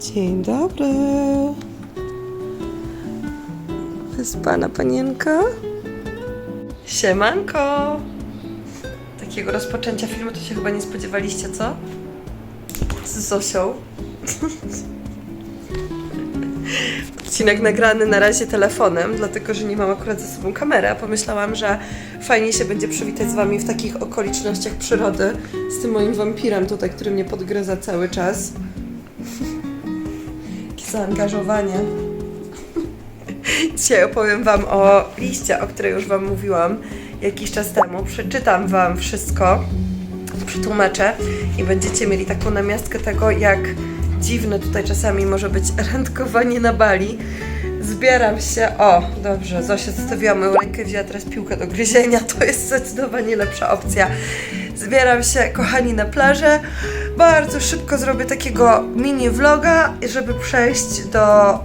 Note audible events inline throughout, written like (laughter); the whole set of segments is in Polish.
Dzień dobry. Wyspana panienka. Siemanko. Takiego rozpoczęcia filmu to się chyba nie spodziewaliście, co? Z Zosią. (laughs) Odcinek nagrany na razie telefonem, dlatego że nie mam akurat ze sobą kamery, pomyślałam, że fajnie się będzie przywitać z Wami w takich okolicznościach przyrody z tym moim wampirem tutaj, który mnie podgryza cały czas. Zaangażowanie. (laughs) Dzisiaj opowiem Wam o liście, o której już Wam mówiłam jakiś czas temu. Przeczytam Wam wszystko, przetłumaczę i będziecie mieli taką namiastkę tego, jak dziwne tutaj czasami może być randkowanie na Bali. Zbieram się. O, dobrze, Zosia zostawiła moją rękę, wzięła teraz piłkę do gryzienia. (laughs) To jest zdecydowanie lepsza opcja. Zbieram się, kochani, na plażę. Bardzo szybko zrobię takiego mini vloga, żeby przejść do,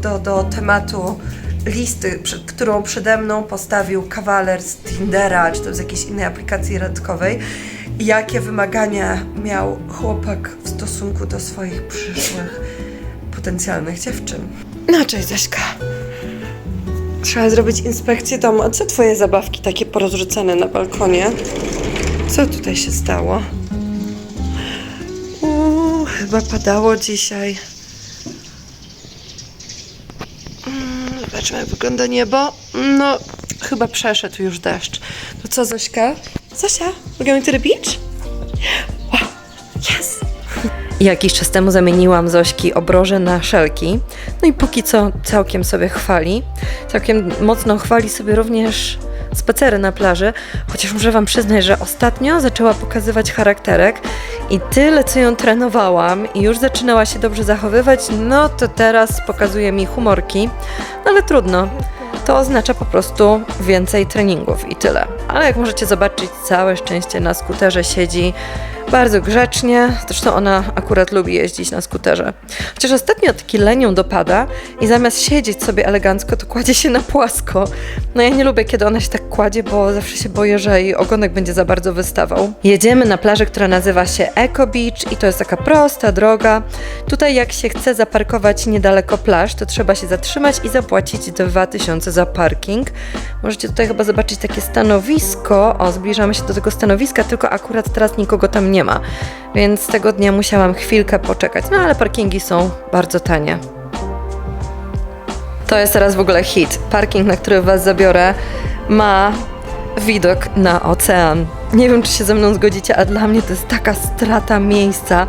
do, do tematu listy, którą przede mną postawił kawaler z Tindera, czy to z jakiejś innej aplikacji randkowej. Jakie wymagania miał chłopak w stosunku do swoich przyszłych potencjalnych dziewczyn. No, cześć Zośka. Trzeba zrobić inspekcję domu. A co twoje zabawki takie porozrzucane na balkonie? Co tutaj się stało? Chyba padało dzisiaj. Mm, Zobaczmy, jak wygląda niebo. No, chyba przeszedł już deszcz. To co, Zośka? Zosia, we're going to the beach? Wow, yes! Jakiś czas temu zamieniłam Zośki obroże na szelki. No i póki co całkiem sobie chwali. Całkiem mocno chwali sobie również spacery na plaży, chociaż muszę Wam przyznać, że ostatnio zaczęła pokazywać charakterek i tyle, co ją trenowałam i już zaczynała się dobrze zachowywać, no to teraz pokazuje mi humorki, ale trudno. To oznacza po prostu więcej treningów i tyle. Ale jak możecie zobaczyć, całe szczęście na skuterze siedzi bardzo grzecznie. Zresztą ona akurat lubi jeździć na skuterze. Chociaż ostatnio taki lenią dopada i zamiast siedzieć sobie elegancko, to kładzie się na płasko. No ja nie lubię, kiedy ona się tak kładzie, bo zawsze się boję, że jej ogonek będzie za bardzo wystawał. Jedziemy na plażę, która nazywa się Eco Beach i to jest taka prosta droga. Tutaj jak się chce zaparkować niedaleko plaż, to trzeba się zatrzymać i zapłacić 2000 za parking. Możecie tutaj chyba zobaczyć takie stanowisko. O, zbliżamy się do tego stanowiska, tylko akurat teraz nikogo tam nie ma. Więc tego dnia musiałam chwilkę poczekać. No ale parkingi są bardzo tanie. To jest teraz w ogóle hit. Parking, na który Was zabiorę, ma widok na ocean. Nie wiem, czy się ze mną zgodzicie, a dla mnie to jest taka strata miejsca.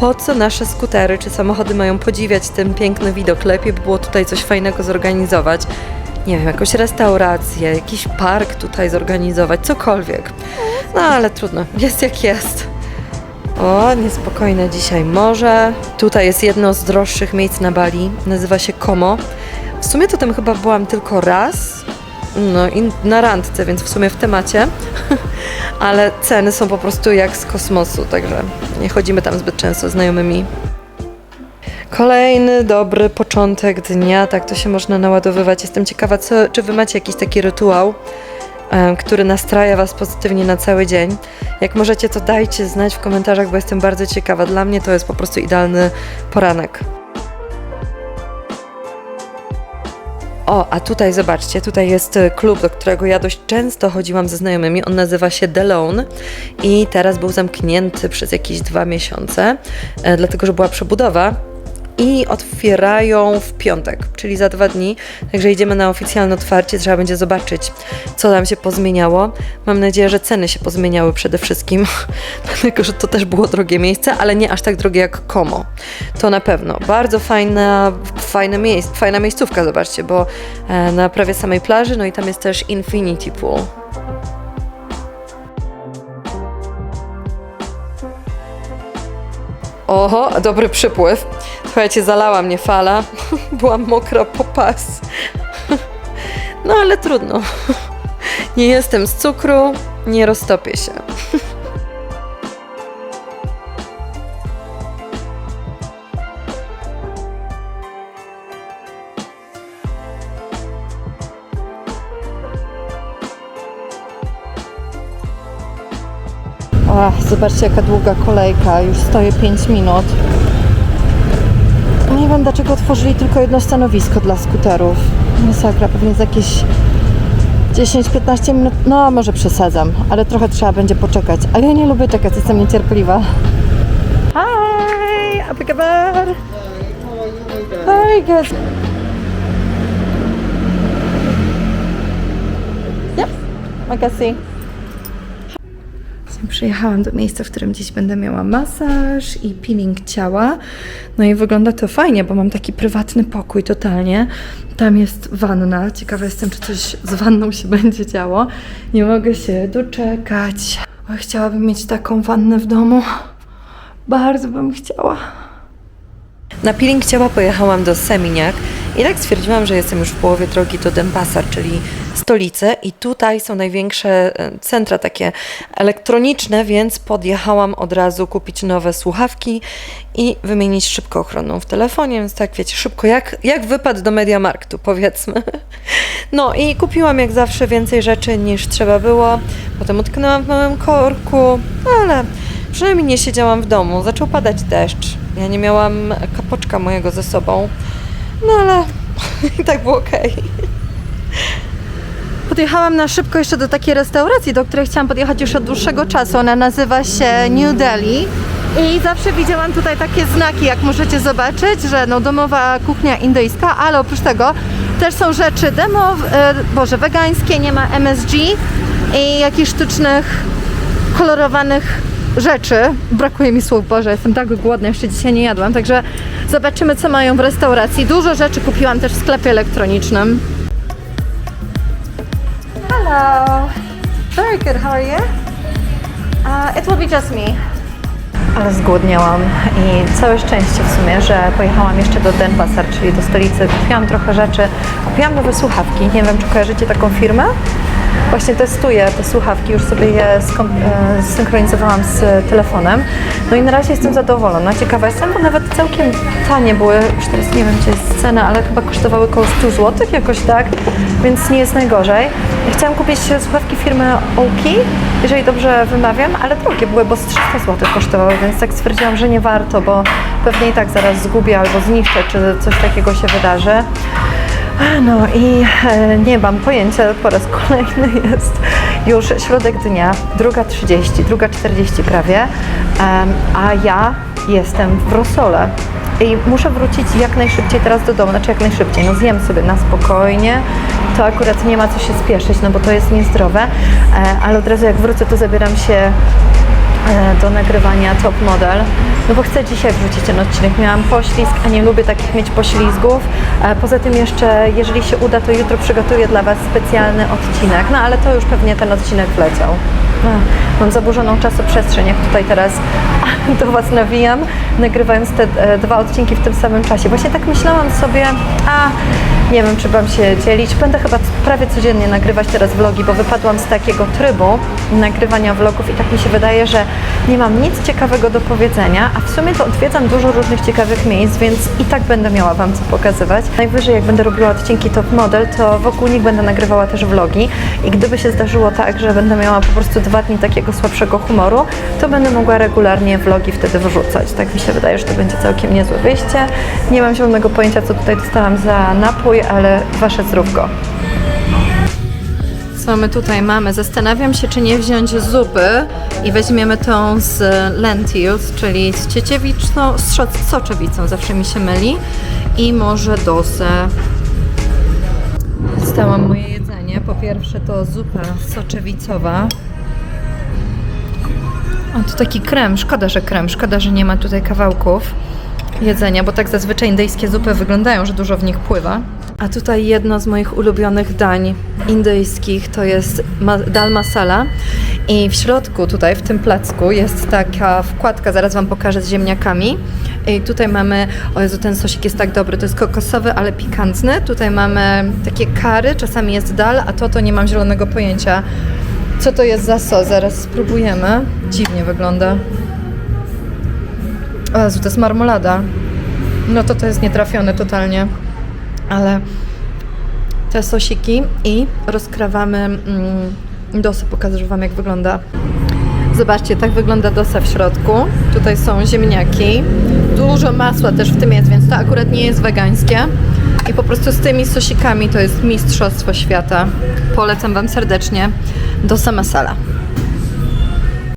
Po co nasze skutery czy samochody mają podziwiać ten piękny widok? Lepiej by było tutaj coś fajnego zorganizować. Nie wiem, jakąś restaurację, jakiś park tutaj zorganizować, cokolwiek. No ale trudno, jest jak jest. O, niespokojne dzisiaj morze. Tutaj jest jedno z droższych miejsc na Bali. Nazywa się Como. W sumie to tam chyba byłam tylko raz. No i na randce, więc w sumie w temacie. (laughs) Ale ceny są po prostu jak z kosmosu, także nie chodzimy tam zbyt często znajomymi. Kolejny dobry początek dnia, tak to się można naładowywać. Jestem ciekawa, co, czy wy macie jakiś taki rytuał, który nastraja Was pozytywnie na cały dzień. Jak możecie, to dajcie znać w komentarzach, bo jestem bardzo ciekawa. Dla mnie to jest po prostu idealny poranek. O, a tutaj zobaczcie, tutaj jest e, klub, do którego ja dość często chodziłam ze znajomymi. On nazywa się The Loan i teraz był zamknięty przez jakieś dwa miesiące, e, dlatego że była przebudowa. I otwierają w piątek, czyli za dwa dni. Także idziemy na oficjalne otwarcie. Trzeba będzie zobaczyć, co tam się pozmieniało. Mam nadzieję, że ceny się pozmieniały przede wszystkim, (laughs) dlatego że to też było drogie miejsce, ale nie aż tak drogie jak Como. To na pewno. Bardzo fajna, fajne miejsce, fajna miejscówka, zobaczcie, bo e, na prawie samej plaży, no i tam jest też Infinity Pool. Oho, dobry przypływ. Słuchajcie, zalała mnie fala. (laughs) Byłam mokra po pas. No ale trudno. Nie jestem z cukru, nie roztopię się. Ach, zobaczcie jaka długa kolejka, już stoję 5 minut. Wiem, dlaczego otworzyli tylko jedno stanowisko dla skuterów. Masakra, pewnie z jakieś 10-15 minut, no może przesadzam, ale trochę trzeba będzie poczekać. A ja nie lubię czekać, jestem niecierpliwa. Hi, Abigail. Very good. Yep, I can see. Przyjechałam do miejsca, w którym dziś będę miała masaż i peeling ciała. No i wygląda to fajnie, bo mam taki prywatny pokój totalnie. Tam jest wanna. Ciekawa jestem, czy coś z wanną się (laughs) będzie działo. Nie mogę się doczekać. O, chciałabym mieć taką wannę w domu. Bardzo bym chciała. Na peeling ciała pojechałam do Seminiak i tak stwierdziłam, że jestem już w połowie drogi do Denpasar, czyli stolicy. I tutaj są największe e, centra takie elektroniczne, więc podjechałam od razu kupić nowe słuchawki i wymienić szybko ochronną w telefonie, więc tak wiecie, szybko jak, jak wypad do Mediamarktu powiedzmy. No i kupiłam jak zawsze więcej rzeczy niż trzeba było, potem utknęłam w małym korku, ale przynajmniej nie siedziałam w domu, zaczął padać deszcz. Ja nie miałam kapoczka mojego ze sobą, no ale (laughs) i tak było okej. Podjechałam na szybko jeszcze do takiej restauracji, do której chciałam podjechać już od dłuższego czasu. Ona nazywa się New Delhi. I zawsze widziałam tutaj takie znaki, jak możecie zobaczyć, że no domowa kuchnia indyjska, ale oprócz tego też są rzeczy demo, e, boże, wegańskie, nie ma MSG i jakichś sztucznych, kolorowanych rzeczy. Brakuje mi słów, Boże, jestem tak głodna, jeszcze dzisiaj nie jadłam, także zobaczymy, co mają w restauracji. Dużo rzeczy kupiłam też w sklepie elektronicznym. Hello. Very good. How are you? Uh, it will be just me. Ale zgłodniałam i całe szczęście w sumie, że pojechałam jeszcze do Denpasar, czyli do stolicy. Kupiłam trochę rzeczy. Kupiłam nowe słuchawki. Nie wiem, czy kojarzycie taką firmę? Właśnie testuję te słuchawki, już sobie je e, zsynchronizowałam z telefonem. No i na razie jestem zadowolona. Ciekawa jestem, bo nawet całkiem tanie były. Już teraz nie wiem, gdzie jest cena, ale chyba kosztowały około 100 zł, jakoś tak, więc nie jest najgorzej. Chciałam kupić słuchawki firmy Oki, jeżeli dobrze wymawiam, ale drogie były, bo z 300 zł kosztowały, więc tak stwierdziłam, że nie warto, bo pewnie i tak zaraz zgubię albo zniszczę, czy coś takiego się wydarzy. No i e, nie mam pojęcia, po raz kolejny jest już środek dnia, druga 30, druga 40 prawie, a ja jestem w Rosole. I muszę wrócić jak najszybciej teraz do domu, znaczy jak najszybciej, no zjem sobie na spokojnie, to akurat nie ma co się spieszyć, no bo to jest niezdrowe, e, ale od razu jak wrócę, to zabieram się do nagrywania Top Model, no bo chcę dzisiaj wrzucić ten odcinek. Miałam poślizg, a nie lubię takich mieć poślizgów. E, Poza tym jeszcze, jeżeli się uda, to jutro przygotuję dla Was specjalny odcinek, no ale to już pewnie ten odcinek wleciał. Ach, Mam zaburzoną czasoprzestrzeń, jak tutaj teraz (laughs) do Was nawijam, nagrywając te e, dwa odcinki w tym samym czasie. Właśnie tak myślałam sobie, a nie wiem, czy Wam się dzielić. Będę chyba prawie codziennie nagrywać teraz vlogi, bo wypadłam z takiego trybu nagrywania vlogów i tak mi się wydaje, że nie mam nic ciekawego do powiedzenia, a w sumie to odwiedzam dużo różnych ciekawych miejsc, więc i tak będę miała Wam co pokazywać. Najwyżej, jak będę robiła odcinki Top Model, to wokół nich będę nagrywała też vlogi i gdyby się zdarzyło tak, że będę miała po prostu dwa dni takiego słabszego humoru, to będę mogła regularnie vlogi wtedy wyrzucać. Tak mi się wydaje, że to będzie całkiem niezłe wyjście. Nie mam zielonego pojęcia, co tutaj dostałam za napój, ale Wasze zdrówko. Co my tutaj mamy? Zastanawiam się, czy nie wziąć zupy i weźmiemy tą z lentils, czyli z cieciewiczną, z soczewicą, zawsze mi się myli, i może dosę. Dostałam moje jedzenie. Po pierwsze to zupa soczewicowa. O, to taki krem. Szkoda, że krem. Szkoda, że nie ma tutaj kawałków jedzenia, bo tak zazwyczaj indyjskie zupy wyglądają, że dużo w nich pływa. A tutaj jedno z moich ulubionych dań indyjskich to jest dal masala i w środku tutaj w tym placku jest taka wkładka, zaraz Wam pokażę z ziemniakami. I tutaj mamy, o Jezu, ten sosik jest tak dobry, to jest kokosowy, ale pikantny. Tutaj mamy takie kary, czasami jest dal, a to to nie mam zielonego pojęcia. Co to jest za sos? Zaraz spróbujemy. Dziwnie wygląda. O Jezu, to jest marmolada. No to to jest nietrafione totalnie. Ale te sosiki i rozkrawamy mm, dosę. Pokażę Wam jak wygląda. Zobaczcie, tak wygląda dosa w środku. Tutaj są ziemniaki, Dużo masła też w tym jest, więc to akurat nie jest wegańskie. I po prostu z tymi sosikami to jest mistrzostwo świata. Polecam Wam serdecznie do Masala.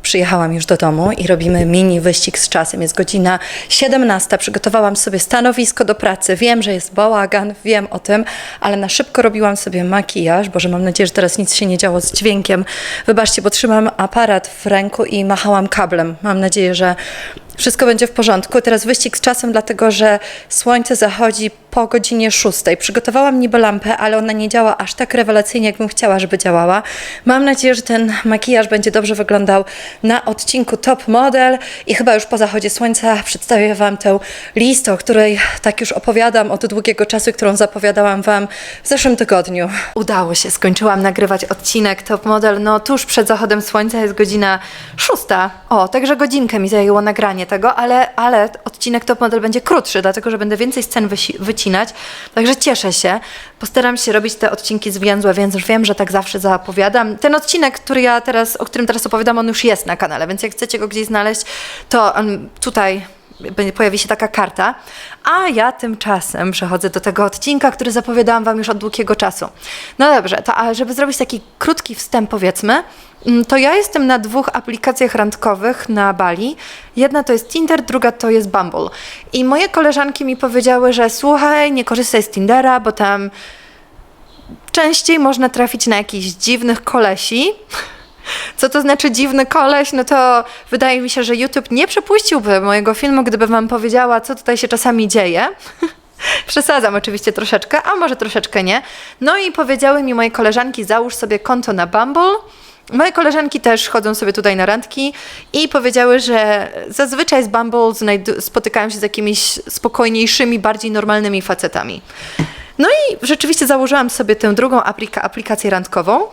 Przyjechałam już do domu i robimy mini wyścig z czasem. Jest godzina 17. Przygotowałam sobie stanowisko do pracy. Wiem, że jest bałagan, wiem o tym, ale na szybko robiłam sobie makijaż. Boże, mam nadzieję, że teraz nic się nie działo z dźwiękiem. Wybaczcie, bo trzymam aparat w ręku i machałam kablem. Mam nadzieję, że wszystko będzie w porządku. Teraz wyścig z czasem, dlatego że słońce zachodzi po godzinie 6. Przygotowałam niby lampę, ale ona nie działa aż tak rewelacyjnie, jakbym chciała, żeby działała. Mam nadzieję, że ten makijaż będzie dobrze wyglądał na odcinku Top Model i chyba już po zachodzie słońca przedstawię Wam tę listę, o której tak już opowiadam od długiego czasu, którą zapowiadałam Wam w zeszłym tygodniu. Udało się, skończyłam nagrywać odcinek Top Model. No tuż przed zachodem słońca jest godzina szósta. O, także godzinkę mi zajęło nagranie tego, ale, ale odcinek Top Model będzie krótszy, dlatego że będę więcej scen wycinać. Także cieszę się. Postaram się robić te odcinki zwięzłe, więc już wiem, że tak zawsze zapowiadam. Ten odcinek, który ja teraz, o którym teraz opowiadam, on już jest na kanale, więc jak chcecie go gdzieś znaleźć, to on tutaj pojawi się taka karta, a ja tymczasem przechodzę do tego odcinka, który zapowiadałam Wam już od długiego czasu. No dobrze, to a żeby zrobić taki krótki wstęp, powiedzmy, mm, to ja jestem na dwóch aplikacjach randkowych na Bali. Jedna to jest Tinder, druga to jest Bumble. I moje koleżanki mi powiedziały, że słuchaj, nie korzystaj z Tindera, bo tam częściej można trafić na jakichś dziwnych kolesi. Co to znaczy dziwny koleś? No to wydaje mi się, że YouTube nie przepuściłby mojego filmu, gdyby wam powiedziała, co tutaj się czasami dzieje. (laughs) Przesadzam oczywiście troszeczkę, a może troszeczkę nie. No i powiedziały mi moje koleżanki, załóż sobie konto na Bumble. Moje koleżanki też chodzą sobie tutaj na randki i powiedziały, że zazwyczaj z Bumble spotykają się z jakimiś spokojniejszymi, bardziej normalnymi facetami. No i rzeczywiście założyłam sobie tę drugą aplika- aplikację randkową.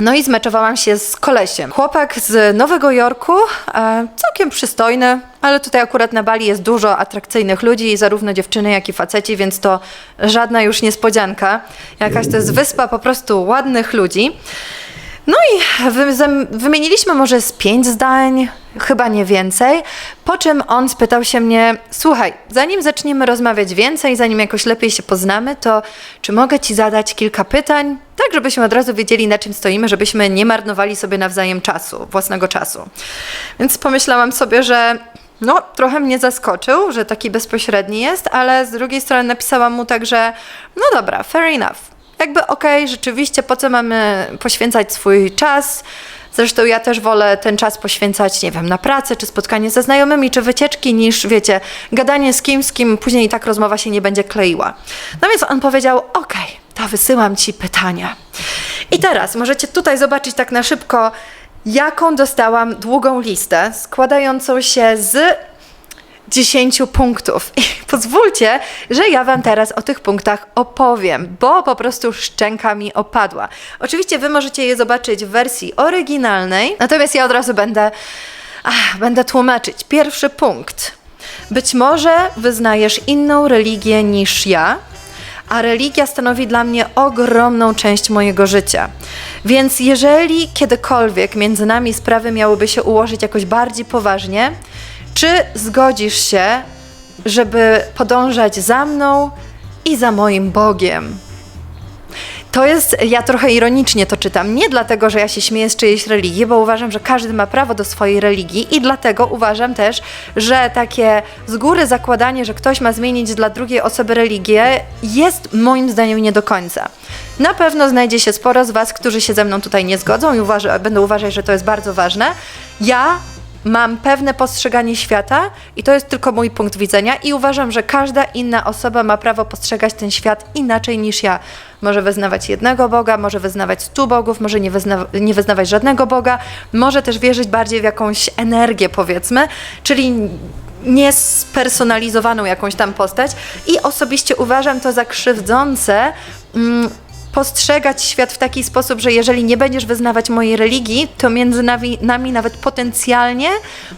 No i zmeczowałam się z kolesiem. Chłopak z Nowego Jorku, e, całkiem przystojny, ale tutaj akurat na Bali jest dużo atrakcyjnych ludzi, zarówno dziewczyny, jak i faceci, więc to żadna już niespodzianka. Jakaś to jest wyspa po prostu ładnych ludzi. No i wymieniliśmy może z pięć zdań, chyba nie więcej, po czym on spytał się mnie, słuchaj, zanim zaczniemy rozmawiać więcej, zanim jakoś lepiej się poznamy, to czy mogę Ci zadać kilka pytań, tak żebyśmy od razu wiedzieli na czym stoimy, żebyśmy nie marnowali sobie nawzajem czasu, własnego czasu. Więc pomyślałam sobie, że no, trochę mnie zaskoczył, że taki bezpośredni jest, ale z drugiej strony napisałam mu tak, że no dobra, fair enough. Jakby okej, rzeczywiście, po co mamy poświęcać swój czas? Zresztą ja też wolę ten czas poświęcać, nie wiem, na pracę, czy spotkanie ze znajomymi, czy wycieczki, niż, wiecie, gadanie z kim, z kim później i tak rozmowa się nie będzie kleiła. No więc on powiedział, okej, to wysyłam ci pytania. I teraz możecie tutaj zobaczyć tak na szybko, jaką dostałam długą listę, składającą się z 10 punktów. I (laughs) pozwólcie, że ja Wam teraz o tych punktach opowiem, bo po prostu szczęka mi opadła. Oczywiście Wy możecie je zobaczyć w wersji oryginalnej, natomiast ja od razu będę, ach, będę tłumaczyć. Pierwszy punkt. Być może wyznajesz inną religię niż ja, a religia stanowi dla mnie ogromną część mojego życia. Więc jeżeli kiedykolwiek między nami sprawy miałyby się ułożyć jakoś bardziej poważnie, czy zgodzisz się, żeby podążać za mną i za moim Bogiem? To jest, ja trochę ironicznie to czytam, nie dlatego, że ja się śmieję z czyjejś religii, bo uważam, że każdy ma prawo do swojej religii i dlatego uważam też, że takie z góry zakładanie, że ktoś ma zmienić dla drugiej osoby religię, jest moim zdaniem nie do końca. Na pewno znajdzie się sporo z Was, którzy się ze mną tutaj nie zgodzą i uważa, będą uważać, że to jest bardzo ważne. Ja mam pewne postrzeganie świata i to jest tylko mój punkt widzenia i uważam, że każda inna osoba ma prawo postrzegać ten świat inaczej niż ja. Może wyznawać jednego Boga, może wyznawać stu bogów, może nie, wyzna nie wyznawać żadnego Boga, może też wierzyć bardziej w jakąś energię, powiedzmy, czyli niespersonalizowaną jakąś tam postać i osobiście uważam to za krzywdzące. Postrzegać świat w taki sposób, że jeżeli nie będziesz wyznawać mojej religii, to między nami, nami nawet potencjalnie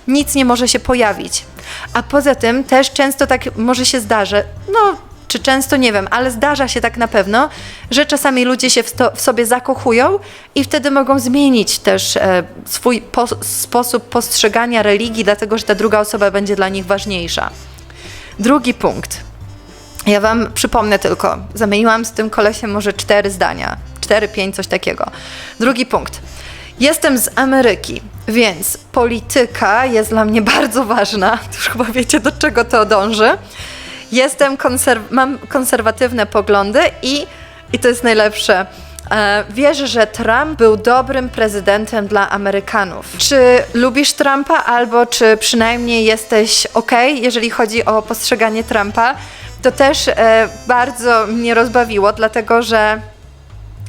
nic nie może się pojawić. A poza tym też często tak może się zdarzy, no czy często nie wiem, ale zdarza się tak na pewno, że czasami ludzie się w, sto, w sobie zakochują i wtedy mogą zmienić też e, swój po, sposób postrzegania religii, dlatego że ta druga osoba będzie dla nich ważniejsza. Drugi punkt. Ja wam przypomnę tylko, zamieniłam z tym kolesiem może cztery zdania. Cztery, pięć, coś takiego. Drugi punkt. Jestem z Ameryki, więc polityka jest dla mnie (laughs) bardzo ważna. Już chyba wiecie, do czego to dąży. Jestem mam konserwatywne poglądy i, i to jest najlepsze. E, wierzę, że Trump był dobrym prezydentem dla Amerykanów. Czy lubisz Trumpa, albo czy przynajmniej jesteś ok, jeżeli chodzi o postrzeganie Trumpa? To też e, bardzo mnie rozbawiło, dlatego że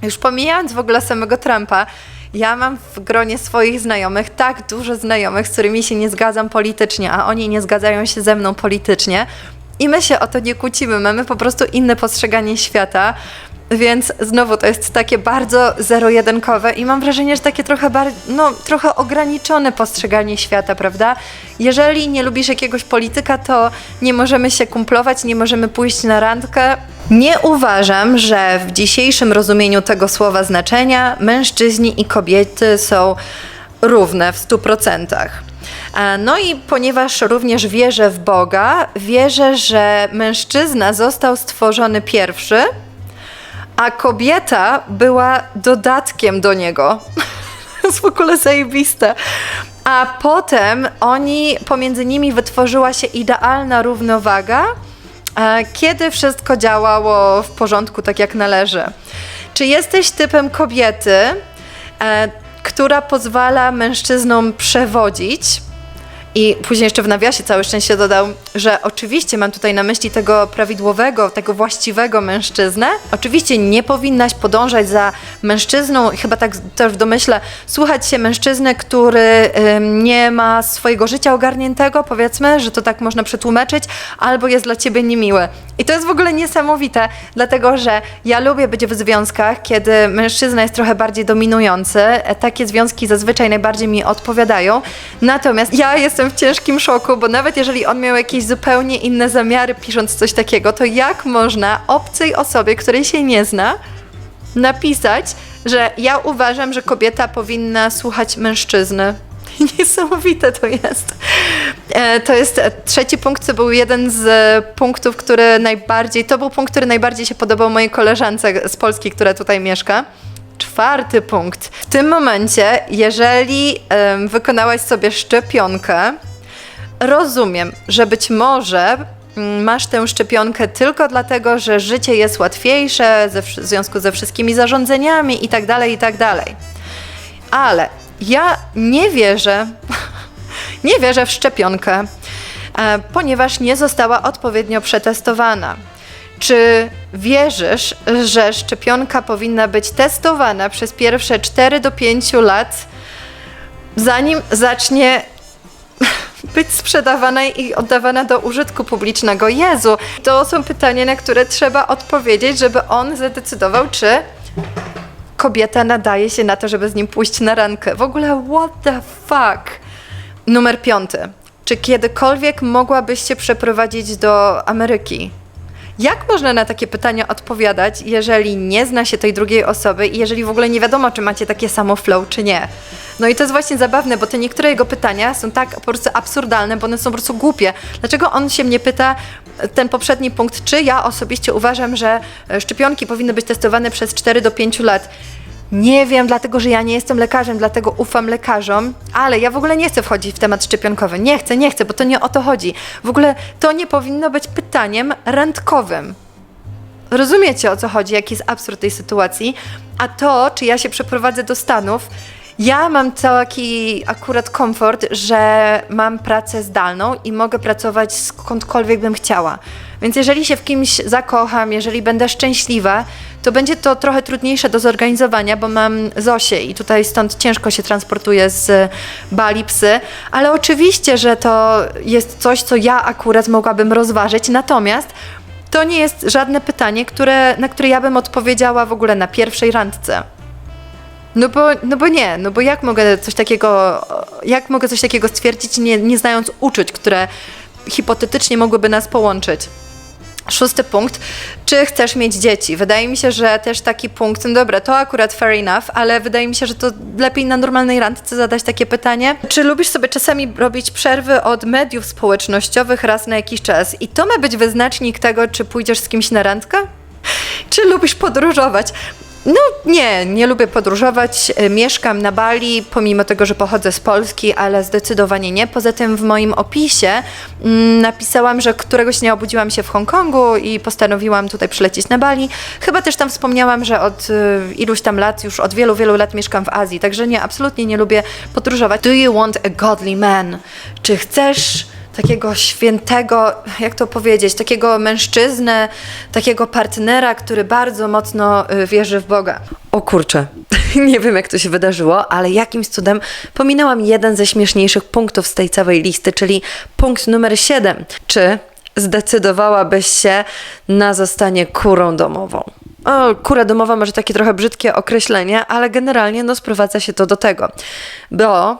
już pomijając w ogóle samego Trumpa, ja mam w gronie swoich znajomych tak dużo znajomych, z którymi się nie zgadzam politycznie, a oni nie zgadzają się ze mną politycznie. I my się o to nie kłócimy, mamy po prostu inne postrzeganie świata. Więc znowu to jest takie bardzo zero-jedynkowe i mam wrażenie, że takie trochę, bar- no, trochę ograniczone postrzeganie świata, prawda? Jeżeli nie lubisz jakiegoś polityka, to nie możemy się kumplować, nie możemy pójść na randkę. Nie uważam, że w dzisiejszym rozumieniu tego słowa znaczenia mężczyźni i kobiety są równe w 100%. E, No i ponieważ również wierzę w Boga, wierzę, że mężczyzna został stworzony pierwszy, a kobieta była dodatkiem do niego. (laughs) to jest w ogóle zajebiste. A potem oni, pomiędzy nimi wytworzyła się idealna równowaga, e, kiedy wszystko działało w porządku tak jak należy. Czy jesteś typem kobiety, e, która pozwala mężczyznom przewodzić? I później jeszcze w nawiasie całe szczęście dodał, że oczywiście mam tutaj na myśli tego prawidłowego, tego właściwego mężczyznę. Oczywiście nie powinnaś podążać za mężczyzną, chyba tak też w domyśle, słuchać się mężczyzny, który nie ma swojego życia ogarniętego, powiedzmy, że to tak można przetłumaczyć, albo jest dla ciebie niemiły. I to jest w ogóle niesamowite, dlatego że ja lubię być w związkach, kiedy mężczyzna jest trochę bardziej dominujący. E, Takie związki zazwyczaj najbardziej mi odpowiadają. Natomiast ja jestem w ciężkim szoku, bo nawet jeżeli on miał jakieś zupełnie inne zamiary pisząc coś takiego, to jak można obcej osobie, której się nie zna, napisać, że ja uważam, że kobieta powinna słuchać mężczyzny. (laughs) Niesamowite to jest. E, To jest e, trzeci punkt, to był jeden z punktów, który najbardziej, to był punkt, który najbardziej się podobał mojej koleżance z Polski, która tutaj mieszka. Czwarty punkt. W tym momencie, jeżeli wykonałaś sobie szczepionkę, rozumiem, że być może mm, masz tę szczepionkę tylko dlatego, że życie jest łatwiejsze ze, w związku ze wszystkimi zarządzeniami i tak dalej, i tak. Ale ja nie wierzę, (laughs) nie wierzę w szczepionkę, e, ponieważ nie została odpowiednio przetestowana. Czy wierzysz, że szczepionka powinna być testowana przez pierwsze 4 do 5 lat, zanim zacznie (laughs) być sprzedawana i oddawana do użytku publicznego? Jezu, to są pytania, na które trzeba odpowiedzieć, żeby on zadecydował, czy kobieta nadaje się na to, żeby z nim pójść na randkę. W ogóle, what the fuck? Numer piąty. Czy kiedykolwiek mogłabyś się przeprowadzić do Ameryki? Jak można na takie pytania odpowiadać, jeżeli nie zna się tej drugiej osoby i jeżeli w ogóle nie wiadomo, czy macie takie samo flow, czy nie? No i to jest właśnie zabawne, bo te niektóre jego pytania są tak po prostu absurdalne, bo one są po prostu głupie. Dlaczego on się mnie pyta, ten poprzedni punkt, czy ja osobiście uważam, że e, szczepionki powinny być testowane przez 4 do 5 lat? Nie wiem, dlatego że ja nie jestem lekarzem, dlatego ufam lekarzom, ale ja w ogóle nie chcę wchodzić w temat szczepionkowy. Nie chcę, nie chcę, bo to nie o to chodzi. W ogóle to nie powinno być pytaniem randkowym. Rozumiecie o co chodzi, jaki jest absurd tej sytuacji? A to, czy ja się przeprowadzę do Stanów, ja mam taki akurat komfort, że mam pracę zdalną i mogę pracować skądkolwiek bym chciała. Więc jeżeli się w kimś zakocham, jeżeli będę szczęśliwa, to będzie to trochę trudniejsze do zorganizowania, bo mam Zosię i tutaj stąd ciężko się transportuje z Bali psy, ale oczywiście, że to jest coś, co ja akurat mogłabym rozważyć, natomiast to nie jest żadne pytanie, które, na które ja bym odpowiedziała w ogóle na pierwszej randce. No bo, no bo nie, no bo jak mogę coś takiego, jak mogę coś takiego stwierdzić, nie, nie znając uczuć, które hipotetycznie mogłyby nas połączyć? Szósty punkt. Czy chcesz mieć dzieci? Wydaje mi się, że też taki punkt, no dobra, to akurat fair enough, ale wydaje mi się, że to lepiej na normalnej randce zadać takie pytanie. Czy lubisz sobie czasami robić przerwy od mediów społecznościowych raz na jakiś czas? I to ma być wyznacznik tego, czy pójdziesz z kimś na randkę? Czy lubisz podróżować? No nie, nie lubię podróżować. E, Mieszkam na Bali, pomimo tego, że pochodzę z Polski, ale zdecydowanie nie. Poza tym w moim opisie mm, napisałam, że któregoś dnia obudziłam się w Hongkongu i postanowiłam tutaj przylecieć na Bali. Chyba też tam wspomniałam, że od y, iluś tam lat, już od wielu, wielu lat mieszkam w Azji, także nie, absolutnie nie lubię podróżować. Do you want a godly man? Czy chcesz takiego świętego, jak to powiedzieć, takiego mężczyznę, takiego partnera, który bardzo mocno y, wierzy w Boga. O kurczę, (laughs) nie wiem jak to się wydarzyło, ale jakimś cudem pominęłam jeden ze śmieszniejszych punktów z tej całej listy, czyli punkt numer 7. Czy zdecydowałabyś się na zostanie kurą domową? O, kura domowa może takie trochę brzydkie określenie, ale generalnie no sprowadza się to do tego, bo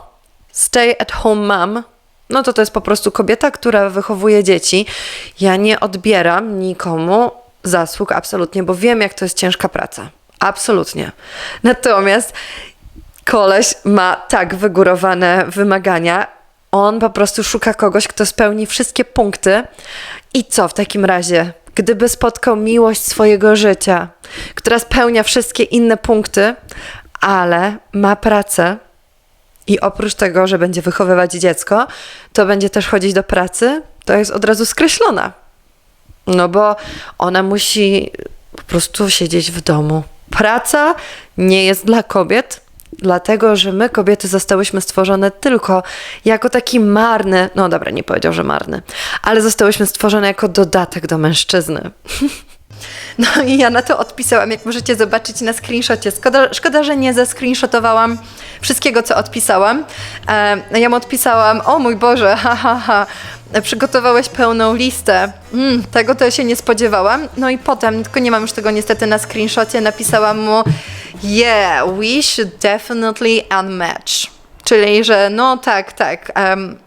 stay at home mom no to to jest po prostu kobieta, która wychowuje dzieci. Ja nie odbieram nikomu zasług absolutnie, bo wiem, jak to jest ciężka praca. Absolutnie. Natomiast koleś ma tak wygórowane wymagania. On po prostu szuka kogoś, kto spełni wszystkie punkty. I co w takim razie? Gdyby spotkał miłość swojego życia, która spełnia wszystkie inne punkty, ale ma pracę, i oprócz tego, że będzie wychowywać dziecko, to będzie też chodzić do pracy, to jest od razu skreślona. No bo ona musi po prostu siedzieć w domu. Praca nie jest dla kobiet, dlatego że my, kobiety, zostałyśmy stworzone tylko jako taki marny, no dobra, nie powiedział, że marny, ale zostałyśmy stworzone jako dodatek do mężczyzny. (laughs) No i ja na to odpisałam, jak możecie zobaczyć na screenshocie. Szkoda, szkoda że nie zescreenshotowałam wszystkiego, co odpisałam. E, ja mu odpisałam, o mój Boże, ha, ha, ha, przygotowałeś pełną listę. Mm, tego to się nie spodziewałam. No i potem, tylko nie mam już tego niestety na screenshocie, napisałam mu, yeah, we should definitely unmatch. Czyli, że no tak, tak, em,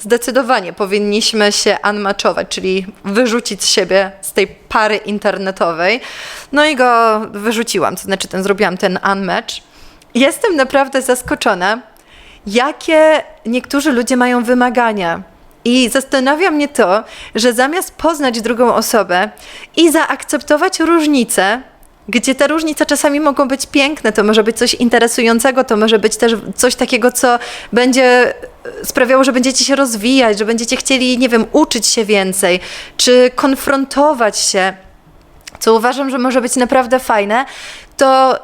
Zdecydowanie powinniśmy się unmatchować, czyli wyrzucić z siebie z tej pary internetowej. No i go wyrzuciłam, to znaczy ten, zrobiłam ten unmatch. Jestem naprawdę zaskoczona, jakie niektórzy ludzie mają wymagania. I zastanawia mnie to, że zamiast poznać drugą osobę i zaakceptować różnice, gdzie te różnice czasami mogą być piękne, to może być coś interesującego, to może być też coś takiego, co będzie e, sprawiało, że będziecie się rozwijać, że będziecie chcieli, nie wiem, uczyć się więcej, czy konfrontować się, co uważam, że może być naprawdę fajne, to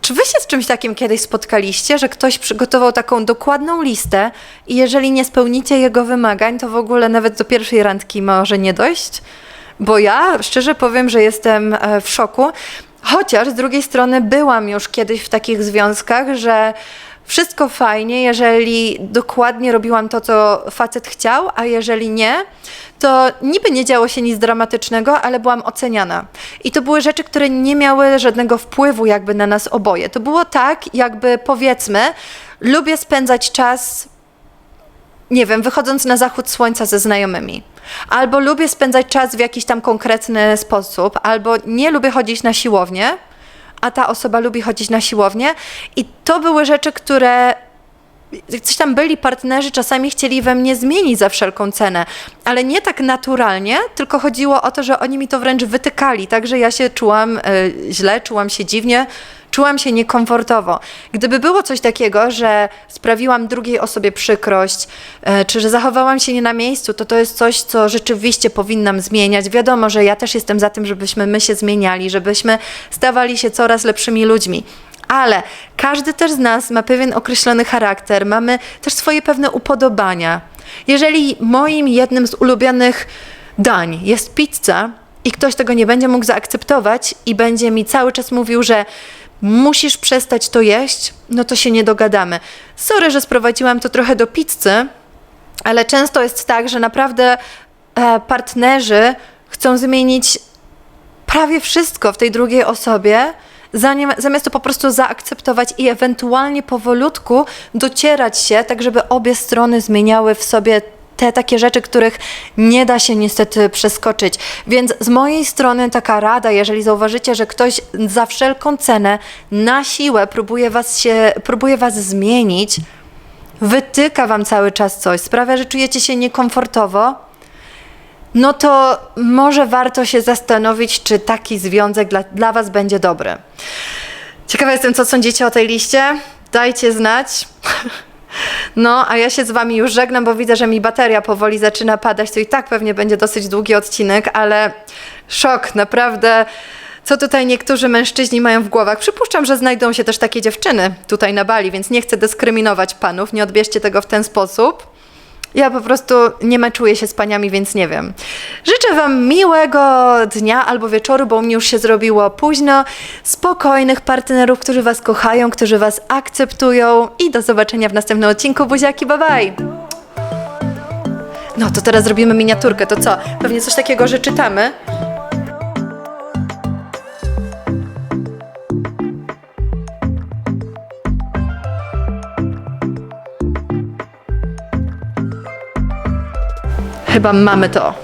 czy wy się z czymś takim kiedyś spotkaliście, że ktoś przygotował taką dokładną listę i jeżeli nie spełnicie jego wymagań, to w ogóle nawet do pierwszej randki może nie dojść? Bo ja szczerze powiem, że jestem e, w szoku, chociaż z drugiej strony byłam już kiedyś w takich związkach, że wszystko fajnie, jeżeli dokładnie robiłam to, co facet chciał, a jeżeli nie, to niby nie działo się nic dramatycznego, ale byłam oceniana. I to były rzeczy, które nie miały żadnego wpływu jakby na nas oboje. To było tak, jakby powiedzmy, lubię spędzać czas nie wiem, wychodząc na zachód słońca ze znajomymi. Albo lubię spędzać czas w jakiś tam konkretny sposób, albo nie lubię chodzić na siłownię, a ta osoba lubi chodzić na siłownię. I to były rzeczy, które coś tam byli partnerzy, czasami chcieli we mnie zmienić za wszelką cenę, ale nie tak naturalnie, tylko chodziło o to, że oni mi to wręcz wytykali, także ja się czułam e, źle, czułam się dziwnie, czułam się niekomfortowo. Gdyby było coś takiego, że sprawiłam drugiej osobie przykrość, e, czy że zachowałam się nie na miejscu, to to jest coś, co rzeczywiście powinnam zmieniać. Wiadomo, że ja też jestem za tym, żebyśmy my się zmieniali, żebyśmy stawali się coraz lepszymi ludźmi. Ale każdy też z nas ma pewien określony charakter, mamy też swoje pewne upodobania. Jeżeli moim jednym z ulubionych dań jest pizza i ktoś tego nie będzie mógł zaakceptować i będzie mi cały czas mówił, że musisz przestać to jeść, no to się nie dogadamy. Sorry, że sprowadziłam to trochę do pizzy, ale często jest tak, że naprawdę e, partnerzy chcą zmienić prawie wszystko w tej drugiej osobie, zanim, zamiast to po prostu zaakceptować i ewentualnie powolutku docierać się, tak żeby obie strony zmieniały w sobie te takie rzeczy, których nie da się niestety przeskoczyć. Więc z mojej strony taka rada, jeżeli zauważycie, że ktoś za wszelką cenę na siłę próbuje was, się, próbuje was zmienić, wytyka wam cały czas coś, sprawia, że czujecie się niekomfortowo, no to może warto się zastanowić, czy taki związek dla, dla was będzie dobry. Ciekawa jestem, co sądzicie o tej liście. Dajcie znać. (laughs) No, a ja się z Wami już żegnam, bo widzę, że mi bateria powoli zaczyna padać. To i tak pewnie będzie dosyć długi odcinek, ale szok, naprawdę. Co tutaj niektórzy mężczyźni mają w głowach? Przypuszczam, że znajdą się też takie dziewczyny tutaj na Bali, więc nie chcę dyskryminować panów. Nie odbierzcie tego w ten sposób. Ja po prostu nie meczuję się z paniami, więc nie wiem. Życzę Wam miłego dnia albo wieczoru, bo mnie już się zrobiło późno. Spokojnych partnerów, którzy Was kochają, którzy Was akceptują i do zobaczenia w następnym odcinku. Buziaki, bye bye! No to teraz zrobimy miniaturkę, to co? Pewnie coś takiego, że czytamy. Chyba mamy to.